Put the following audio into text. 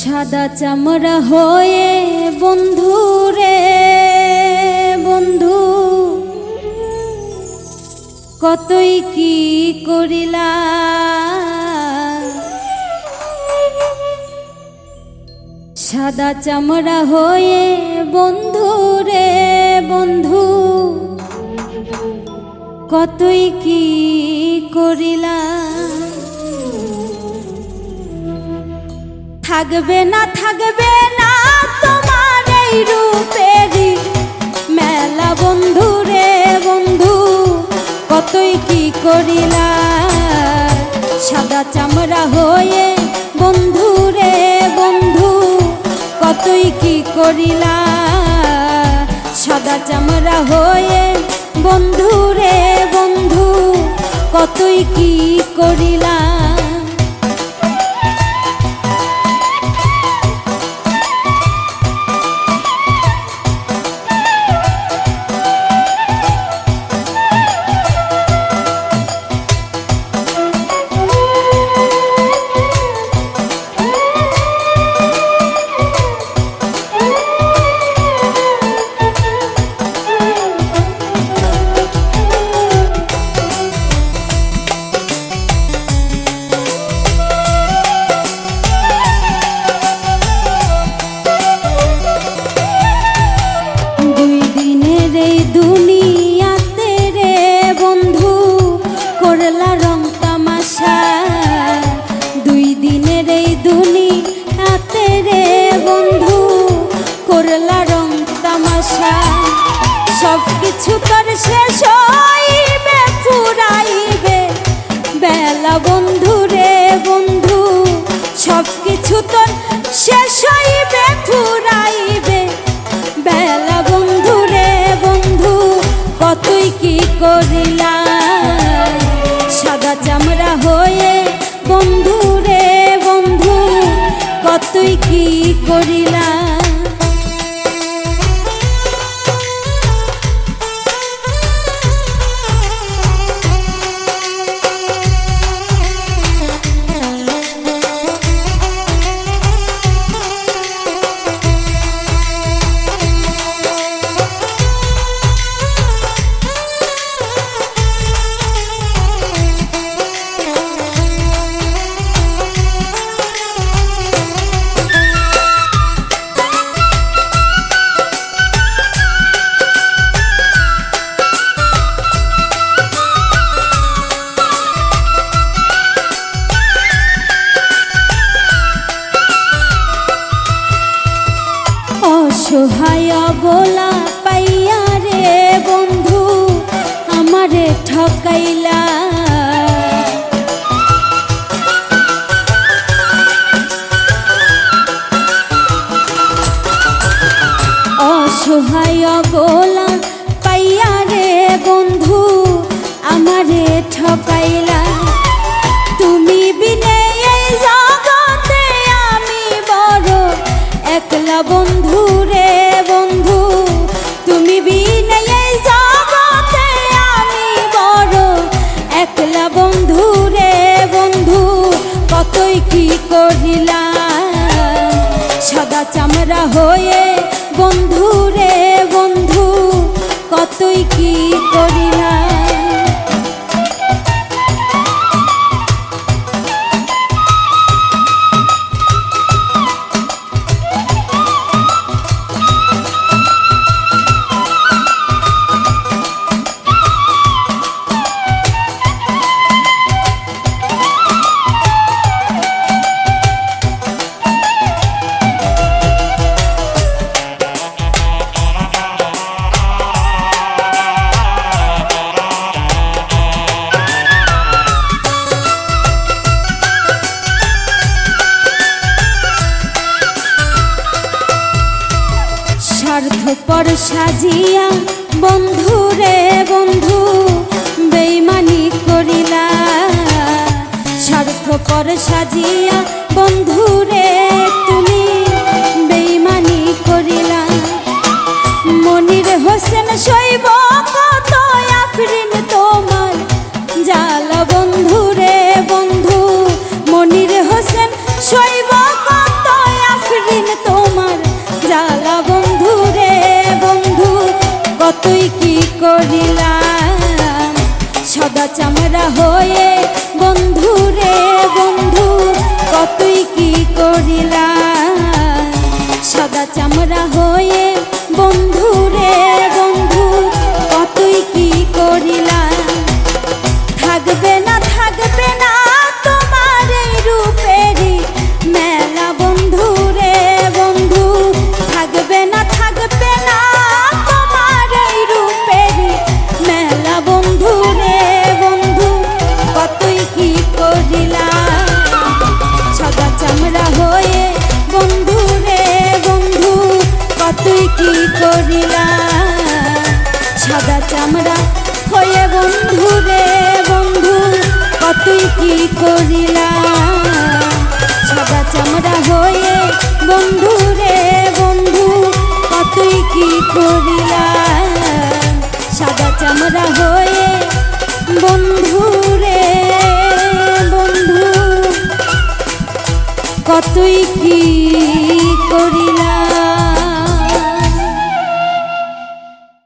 সাদা চামড়া হয়ে বন্ধু রে, বন্ধু। কতই কি করিলা? সাদা চামড়া হয়ে বন্ধু রে, বন্ধু। কতই কি করিলা? থাকবে না থাকবে না তোমার এই রূপেরই মেলা বন্ধু রে বন্ধু, কতই কি করিলা সাদা চামড়া হয়ে বন্ধু রে বন্ধু, কতই কি করিলা সাদা চামড়া হয়ে বন্ধু রে বন্ধু, কতই কি করিলা কিছু তোর শেষ হইবে ফুরাইবে বেলা বন্ধু রে বন্ধু সব কিছু তোর শেষ হইবে ফুরাইবে বেলা বন্ধু রে বন্ধু, কতই কি করিলা সাদা চামড়া হয়ে বন্ধু রে বন্ধু, কতই কি করিলা অসহায় বলা পাইয়া রে বন্ধু, আমারে ঠকাইলা। অসহায় গোলা পাইয়া রে বন্ধু, আমারে ঠকাইলা। তুমি বিনে জগতে আমি বড় একলা বন্ধু। কতই কি করিলা সাদা চামড়া হয়ে বন্ধু রে বন্ধু কতই কি করিলা স্বার্থপর সাজিয়া, বন্ধু রে বন্ধু, বেইমানি করিলা। স্বার্থপর সাজিয়া, বন্ধু রে তুমি, বেইমানি করিলা। মনির হোসেন শৈব তুই কি করিলাম? সদা চামড়া হয়ে বন্ধু রে বন্ধু, কতই কি করিলাম? সদা চামড়া হয়ে করিলা? সাদা চামড়া হয়ে বন্ধু রে বন্ধু, কতই কি করিলা? সাদা চামড়া হয়ে বন্ধু রে বন্ধু, কতই কি করিলা? সাদা চামড়া হয়ে